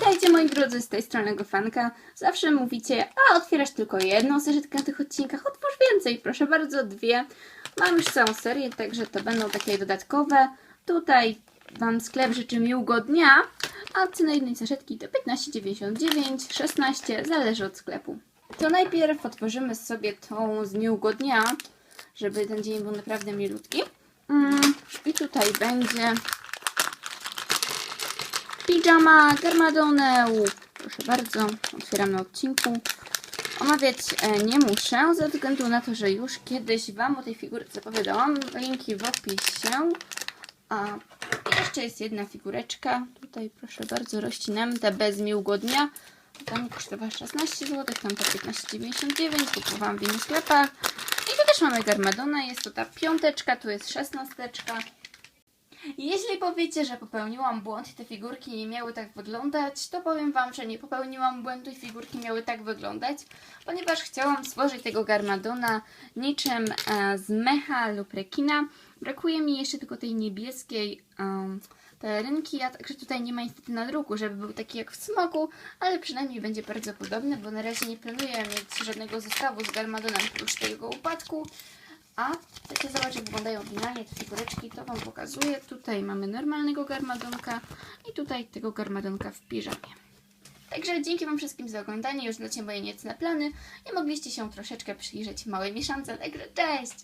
Witajcie moi drodzy z tej strony Gofanka. Zawsze mówicie, a otwierasz tylko jedną zażytkę na tych odcinkach, otwórz więcej, proszę bardzo, dwie. Mam już całą serię, także to będą takie dodatkowe. Tutaj Wam sklep życzy miłego dnia, a cena jednej zażytki to 15,99, 16, zależy od sklepu. To najpierw otworzymy sobie tą z miłego dnia, żeby ten dzień był naprawdę milutki. Mm, I tutaj będzie Pijama Garmadonę. Proszę bardzo, otwieram na odcinku. Omawiać e, nie muszę, ze względu na to, że już kiedyś Wam o tej figurce opowiadałam. Linki w opisie. A jeszcze jest jedna figureczka. Tutaj proszę bardzo, rościnami, ta bez miłego dnia. Tam kosztowała 16 zł, tam to 15,99. Kupowałam w innych sklepach. I tu też mamy Garmadona. Jest to ta piąteczka, tu jest szesnasteczka. Jeśli powiecie, że popełniłam błąd i te figurki nie miały tak wyglądać, to powiem Wam, że nie popełniłam błędu i figurki miały tak wyglądać, ponieważ chciałam stworzyć tego Garmadona niczym e, z mecha lub rekina. Brakuje mi jeszcze tylko tej niebieskiej um, pelerynki, a także tutaj nie ma niestety na druku, żeby był taki jak w smoku, ale przynajmniej będzie bardzo podobny, bo na razie nie planuję mieć żadnego zestawu z Garmadonem oprócz tego upadku. A zobaczyć, jak wyglądają finalnie te figureczki, to Wam pokazuję. Tutaj mamy normalnego garmadonka i tutaj tego garmadonka w piżamie. Także dzięki Wam wszystkim za oglądanie. Już znacie moje niecne plany i mogliście się troszeczkę przyjrzeć małej mieszance. Także cześć!